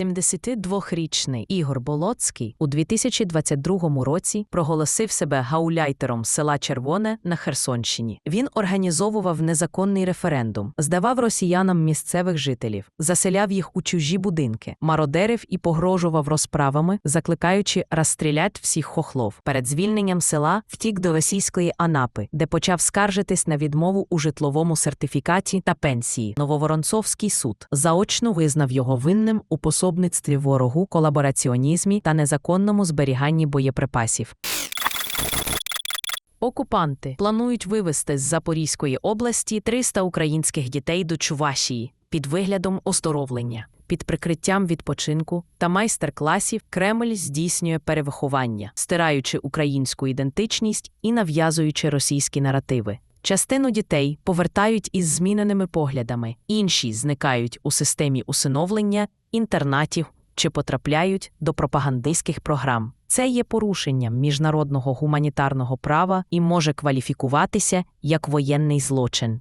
72-річний Ігор Болоцький у 2022 році проголосив себе гауляйтером села Червоне на Херсонщині. Він організовував незаконний референдум, здавав росіянам місцевих жителів, заселяв їх у чужі будинки, мародерив і погрожував розправами, закликаючи розстрілять всіх хохлов. Перед звільненням села втік до російської Анапи, де почав скаржитись на відмову у житловому сертифікаті та пенсії. Нововоронцовський суд заочно визнав його винним у пособництві ворогу, колабораціонізмі та незаконному зберіганні боєприпасів. Окупанти планують вивезти з Запорізької області 300 українських дітей до Чувашії під виглядом оздоровлення. Під прикриттям відпочинку та майстер-класів Кремль здійснює перевиховання, стираючи українську ідентичність і нав'язуючи російські наративи. Частину дітей повертають із зміненими поглядами, інші зникають у системі усиновлення, інтернатів чи потрапляють до пропагандистських програм. Це є порушенням міжнародного гуманітарного права і може кваліфікуватися як воєнний злочин.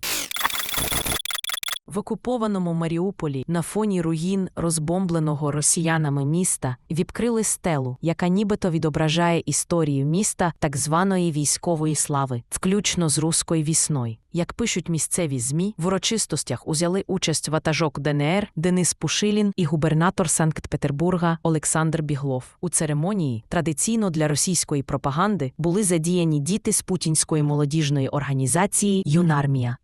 В окупованому Маріуполі на фоні руїн розбомбленого росіянами міста відкрили стелу, яка нібито відображає історію міста так званої військової слави, включно з руською вісною. Як пишуть місцеві ЗМІ, в урочистостях узяли участь ватажок ДНР Денис Пушилін і губернатор Санкт-Петербурга Олександр Біглов. У церемонії традиційно для російської пропаганди були задіяні діти з путінської молодіжної організації Юнармія.